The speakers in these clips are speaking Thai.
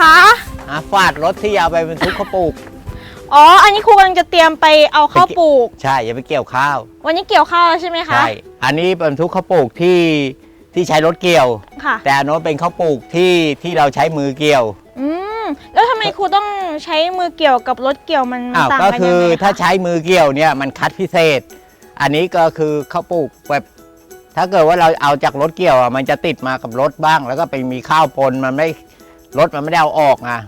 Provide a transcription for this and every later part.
คะหาฟาดรถที่เอาไปบรรทุกข้าวปลูก อ๋อ อันนี้ครูกำลังจะเตรียมไปเอาข้าวปลูก ใช่อย่าไปเกี่ยวข้าว วันนี้เกี่ยวข้าวแล้วใช่ไหมคะ ใช่อันนี้บรรทุกข้าวปลูกที่ที่ใช้รถเกี่ยว ค่ะ แต่อันโน้นเป็นข้าวปลูกที่ที่เราใช้มือเกี่ยว อืม แล้วทำไมครูต้องใช้มือเกี่ยวกับรถเกี่ยวมันอ้าวต่างก็กันคืยังอไงถ้าคะใช้มือเกี่ยวเนี่ยมันคัดพิเศษ อันนี้ก็คือข้าวปลูกแบบถ้าเกิดว่าเราเอาจากรถเกี่ยวอะมันจะติดมากับรถบ้าง แล้วก็ไปมีข้าวปนมันไม่ รถมันไม่ได้เอาออกอะ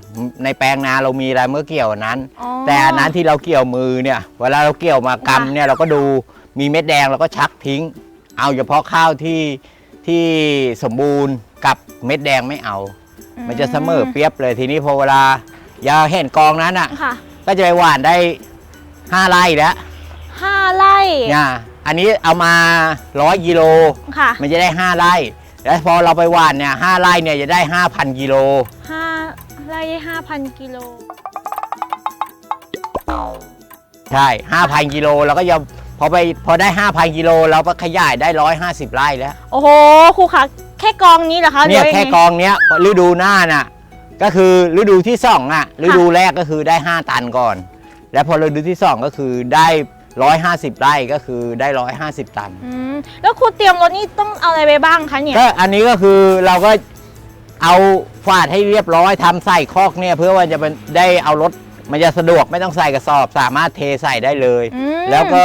ในแปลงนาเรามีอะไรเมื่อเกี่ยวอันนั้น อ๋อแต่อันนั้นที่เราเกี่ยวมือเนี่ย เวลาเราเกี่ยวมากำค่ะเนี่ยเราก็ดูมีเม็ดแดงเราก็ชักทิ้ง เอาเฉพาะข้าวที่ที่สมบูรณ์กับเม็ดแดงไม่เอา มันจะเสมอเปรียบเลยทีนี้พอเวลายาเห็นกองนั้นอะ ค่ะก็จะไปหว่านได้ห้าไร่แล้วห้าไร่เนี่ยอันนี้เอามาร้อยกิโล ค่ะ มันจะได้ห้าไร่ แล้วพอเราไปหว่านเนี่ยห้าไร่เนี่ยจะได้ห้าพันกิโล ห้าไร่ได้ห้าพันกิโล ใช่ห้าพันกิโลเราก็จะพอไปพอได้ห้าพันกิโลเราก็ขยายได้ร้อยห้าสิบไร่แล้ว โอ้โหครูคะแค่กองนี้เหรอคะเนี่ยหรืว่าแค่งไงกองเนี้ยฤดูหน้าน่ะก็คือฤดูที่สองอะฤดูแรกก็คือได้ 5 ตันก่อน แล้วพอฤดูที่สองก็คือได้ ร้อยห้าสิบไร่ก็คือได้ร้อยห้าสิบตัน อืมแล้วครูเตรียมรถนี่ต้องเอาอะไรไปบ้างคะเนี่ย ก็อันนี้ก็คือเราก็เอาฝาดให้เรียบร้อยทำใส่คอกเนี่ยเพื่อว่าจะเป็นได้เอารถมันจะสะดวกไม่ต้องใส่กระสอบ สามารถเทใส่ได้เลย อืม แล้วก็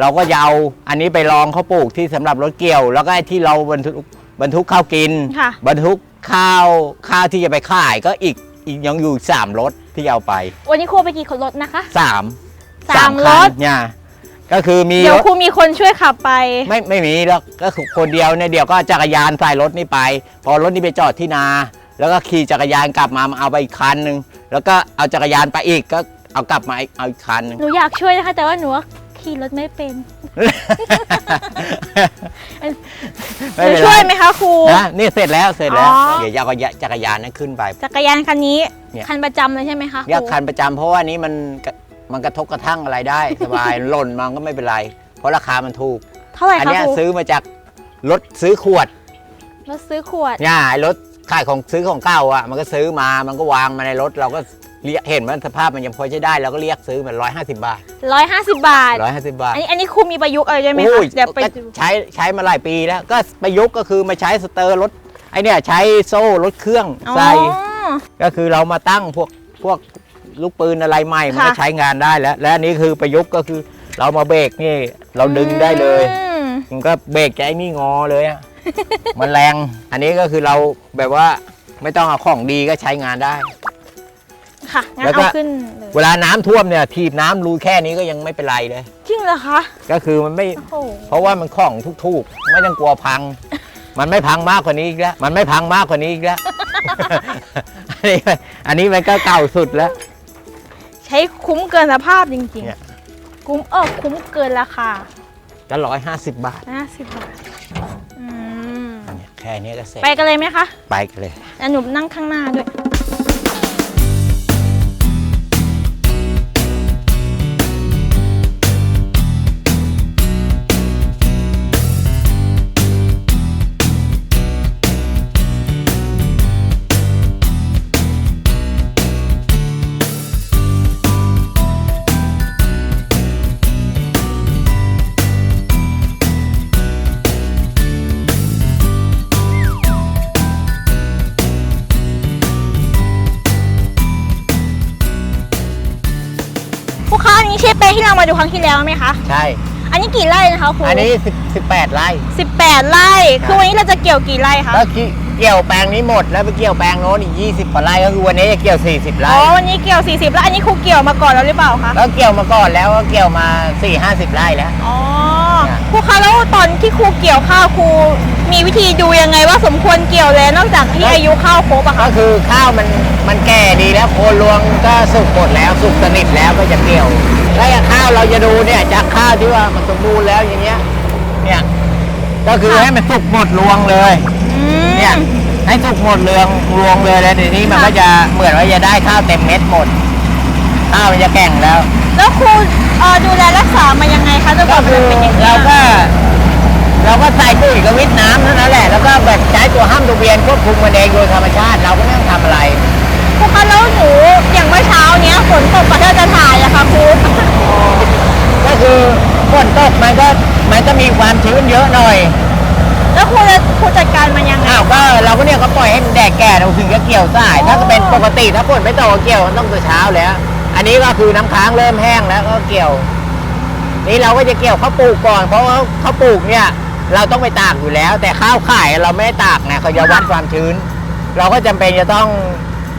เราก็จะเอาอันนี้ไปรองข้าวปลูกที่สำหรับรถเกี่ยว แล้วก็ไอ้ที่เราบรรทุกบรรทุกข้าวกิน ค่ะ บรรทุกข้าวข้าวที่จะไปขายก็อีกอีกยังอยู่สามรถที่เอาไปวันนี้ครูเอาไปกี่คนรถนะคะ สาม สามคันรถเนี่ยก็คือมีเดี๋ยวรถครูมีคนช่วยขับไป ไม่ไม่มีแล้วก็คือคนเดียวเนี่ยเดี๋ยวก็จักรยานใส่รถนี่ไป พอรถนี่ไปจอดที่นา แล้วก็ขี่จักรยานกลับมามาเอาไปอีกคันหนึ่งแล้วก็เอาจักรยานไปอีกก็เอากลับมาอีกเอาอีกคันหนึ่งหนูอยากช่วยนะคะแต่ว่าหนูว่าขี่รถไม่เป็นหไม่นูเป็นช่วยไรไหมคะครูนะนี่เสร็จแล้วเสร็จแล้วอ๋อเดี๋ยวจะเอาจักรยานนั้นขึ้นไป จักรยานคันนี้เนี่ยคันประจำเลยใช่ไหมคะเรียกครูคันประจำเพราะว่านี้มันกระ มันกระทบกระทั่งอะไรได้ สบาย หล่นมันก็ไม่เป็นไร เพราะราคามันถูก เท่าไหร่อันคะเนี้ยครูซื้อมาจากรถซื้อขวดรถซื้อขวด เนี่ยไอ้รถขายของซื้อของเก่าอะ มันก็ซื้อมามันก็วางมาในรถเราก็เรียกเห็นมันสภาพมันยังพอใช้ได้เราก็เรียกซื้อมันร้อยห้าสิบบาท150 บาท ร้อยห้าสิบบาท อันนี้อันนี้ครูมีประยุกต์อะไรใช่ไหมโอ้คะยเดี๋ยวไปก็ดูใช้ใช้มาหลายปีแล้ว ก็ประยุกต์ก็คือมาใช้สเตอร์รถไอเนี่ยใช้โซ่รถเครื่องอ๋อใส่ก็คือเรามาตั้งพวกพวก ลูกปืนอะไรใหม่มันก็ค่ะใช้งานได้แล้ว และอันนี้คือประยุกต์ก็คือเรามาเบรกนี่เราดึงได้เลย อืมมันก็เบรกจะไอ้นี่งอเลยอะ มันแรง อันนี้ก็คือเราแบบว่าไม่ต้องเอาของดีก็ใช้งานได้ ค่ะงั้นแล้วก็ เอาขึ้นเลยเวลาน้ำท่วมเนี่ยทีบน้ำรูแค่นี้ก็ยังไม่เป็นไรเลย จริงเหรอคะก็คือมันไม่ โอ้โหเพราะว่ามันของถูกๆ ไม่ต้องกลัวพัง มันไม่พังมากกว่านี้อีกแล้ว มันไม่พังมากกว่านี้อีกแล้ว อันนี้อันนี้มันก็เก่าสุดแล้วใช้คุ้มเกินสภาพจริงเนี่ย ๆ คุ้มเออคุ้มเกินราคาก็ร้อยห้าสิบบาท50บาทอืมอันเนี้ยแค่นี้ก็เสร็จไปกันเลยไหมคะ ไปกันเลย แล้วหนูนั่งข้างหน้าด้วย คะอันนี้ใช่เป้ที่เรามาดูครั้งที่แล้วไหมคะ ใช่ อันนี้กี่ไร่นะคะครูอันนี้สิบสิบแปดไร่สิบแปดไร่ คือวันนี้เราจะเกี่ยวกี่ไร่คะ แล้วกี่เกี่ยวแปลงนี้หมดแล้วไปเกี่ยวแปลงโน้นอีกยี่สิบกว่าไร่ก็คือวันนี้จะเกี่ยวสี่สิบไร่ อ๋อ วันนี้เกี่ยว 40 แล้วอันนี้ครูเกี่ยวมาก่อนแล้วหรือเปล่าคะ แล้วเกี่ยวมาก่อนแล้วก็เกี่ยวมาสี่ห้าสิบไร่แล้ว อ๋อเนี่ยครูคะแล้วตอนที่ครูเกี่ยวข้าวครู มีวิธีดูยังไงว่าสมควรเกี่ยวแล้วนอกจากที่อายุข้าวครบอะก็คะคือข้าวมันมันแก่ดีแล้วโคนรวงก็สุกหมดแล้วสุกสนิทแล้วก็จะเกี่ยวแล้วอย่างข้าวเราจะดูเนี่ยจากข้าวที่ว่ามันสมบูรณ์แล้วอย่างเงี้ยเนี่ยก็คือให้มันสุกหมดรวงเลยอืม เนี่ยให้สุกหมดเรืองรวงเลยแล้วทีนี้มันค่ะ ก็จะเหมือนว่าจะได้ข้าวเต็มเม็ดหมดข้าวมันจะแก่งแล้ว แล้วครูเอ่อดูแลรักษามายังไงคะจนกก็ว่ามันคือจะเป็นอย่างนี้เราก็อะ เราก็ใส่ปุ๋ยกับวิทน้ำเท่านั้นแหละแล้วก็แบบใช้ตัวห้ามตัวเวียนควบคุมมันเองโดยธรรมชาติเราก็ไม่ต้องทำอะไร ครูคะแล้วหนูอย่างเมื่อเช้าเนี้ยฝนตกก่อนที่เราจะถ่ายอะค่ะครูก็คือฝนตกมันก็มันก็มีความชื้นเยอะหน่อยแล้วครูจะครูจัดการมันยังไงอ้าวก็เราก็เนี่ยก็ปล่อยให้มันแดดแก่เราถึงจะเกี่ยวสายอ๋อถ้าก็เป็นปกติถ้าฝนไม่ตกก็เกี่ยวมันต้องตัวเช้าแล้ว อันนี้ก็คือน้ำค้างเริ่มแห้งแล้วก็เกี่ยว นี่เราก็จะเกี่ยวข้าวปลูกก่อนเพราะว่าข้าวปลูกเนี่ย เราต้องไปตากอยู่แล้ว แต่ข้าวข่ายเราไม่ได้ตากไงเขาจะวัดความชื้น เราก็จำเป็นจะต้อง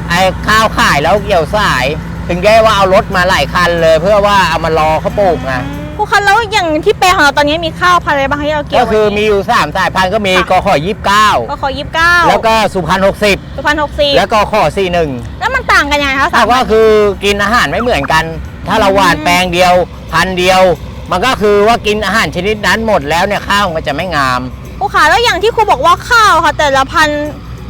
ไอ้ข้าวข่ายแล้วเกี่ยวสาย ถึงได้ว่าเอารถมาหลายคันเลย เพื่อว่าเอามารอข้าวปลูกไงครูคะแล้วอย่างที่แปลงของเราตอนนี้มีข้าวพันธุ์อะไรบ้างคะที่เราเกี่ยวก็คือมีอยู่สามสายพันธุ์ก็มีกขอยี่สิบเก้าก็ขอยี่สิบเก้าแล้วก็สุพรรณหกสิบสุพรรณหกสี่แล้วก็ขอสี่หนึ่งแล้วมันต่างกันยังไงคะสาแต่มว่าคือกินอาหารไม่เหมือนกัน ถ้าเราหว่านแปลงเดียวพันธุ์เดียว มันก็คือว่ากินอาหารชนิดนั้นหมดแล้วเนี่ยข้าวมันจะไม่งาม ครูคะแล้วอย่างที่ครูบอกว่าข้าวค่ะ แต่ละพันธุ์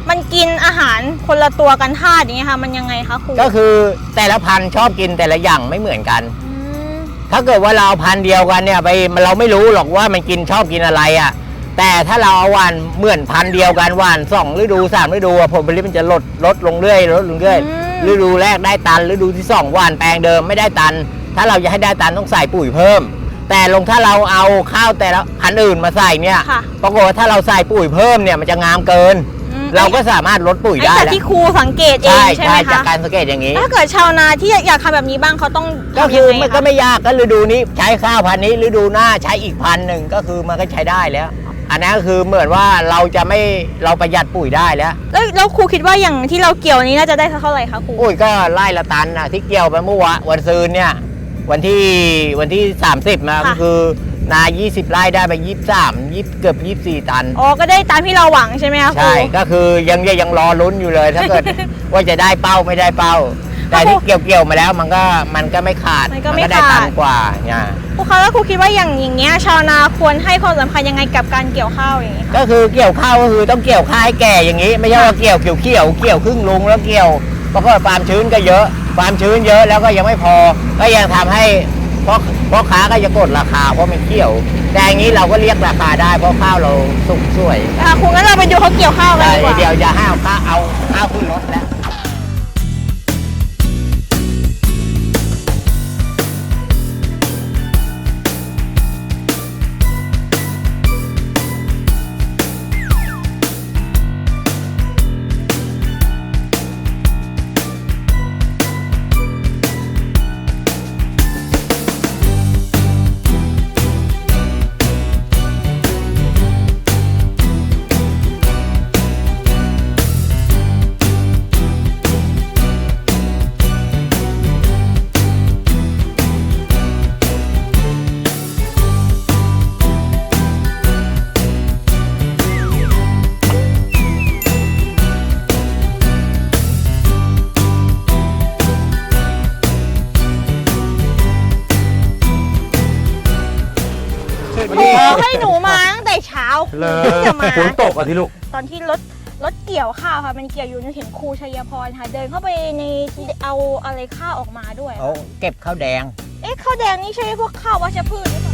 มันกินอาหารคนละตัวกันธาตุอย่างเงี้ยค่ะ มันยังไงคะครูก็คือแต่ละพันธุ์ชอบกินแต่ละอย่างไม่เหมือนกัน อืมถ้าเกิดว่าเราเอาพันธุ์เดียวกันเนี่ยไปเราไม่รู้หรอกว่ามันกินชอบกินอะไรอะแต่ถ้าเราเอาหวานเหมือนพันธุ์เดียวกันหวานสองฤดูสามฤดูอะผลผลิตมันจะลดลดลงเรื่อยลดลงเรื่อย ฤดูแรกได้ตันฤดูที่สองหวานแปลงเดิมไม่ได้ตัน ถ้าเราจะให้ได้ตันต้องใส่ปุ๋ยเพิ่ม แต่ลงถ้าเราเอาข้าวแต่ละพันธุ์อื่นมาใส่เนี่ยค่ะ ปรากฏว่าถ้าเราใส่ปุ๋ยเพิ่มเนี่ยมันจะงามเกิน อืมเราก็สามารถลดปุ๋ยไอ้ได้จากแล้วที่ครูสังเกตเองใช่ใช่ไหใช่มจากคะการสังเกตอย่างนี้ ถ้าเกิดชาวนาที่อยากทำแบบนี้บ้างเขาต้องก็ทำคืยังอไงมันก็คะไม่ยากก็ฤดูนี้ใช้ข้าวพันธุ์นี้ฤดูหน้าใช้อีกพันธุ์หนึ่งก็คือมันก็ใช้ได้แล้ว อันนั้นก็คือเหมือนว่าเราจะไม่เราประหยัดปุ๋ยได้แล้วแล้วแล้วครูคิดว่าอย่างที่เราเกี่ยวนี้น่าจะได้สักเท่าไหร่คะครู อุ้ยก็ไล่ละตันนะที่เกี่ยวไปเมื่อวานวันซืนเนี่ย วันที่วันที่ 30นะก็คือนา 20 ไร่ได้ไป 23 20 เกือบ 24 ตัน อ๋อก็ได้ตามที่เราหวังใช่ไหมคะครู ใช่ก็คือยังยังยังรอลุ้นอยู่เลย ถ้าเกิด ว่าจะได้เป้าไม่ได้เป้า แต่ที่เกี่ยวเกี่ยวๆมาแล้วมันก็มันก็ไม่ขาดมันก็ไม่ได้ขาตัดนกว่าเนี่ย ครูคะแล้วครูคิดว่าอย่างอย่างเงี้ยชาวนาควรให้ความสำคัญยังไงกับการเกี่ยวข้าวอย่างนี้ก็คือเกี่ยวข้าวก็คือต้องเกี่ยวข้าวให้แก่อย่างนี้ ไม่ใช่ว่าเกี่ยวเกี่ยวเกี่ยวเกี่ยวครึ่งลุงแล้วเกี่ยวเพราะว่าความชื้นก็เยอะ ความชื้นเยอะแล้วก็ยังไม่พอ ก็ยังทำให้พ่อพ่อค้าก็จะกดราคาเพราะมันเกี่ยว แต่อย่างนี้เราก็เรียกราคาได้เพราะข้าวเราสุกสวยค่ะครูงั้นเราไปดูเขาเกี่ยวข้าวกันแต่ดีกว่า เดี๋ยวจะให้เอาข้าวเอาข้าวขึ้นรถแล้ว เช้าเลครูยจะมา ฝนตกอะที่ลูก ตอนที่รถรถเกี่ยวข้าวค่ะ มันเกี่ยวอยู่หนูเห็นครูชัยพรค่ะ เดินเข้าไปในเอาอะไรข้าวออกมาด้วย เขาเก็บข้าวแดง เอ๊ะข้าวแดงนี่ใช่พวกข้าววัชพืชหรือเปล่า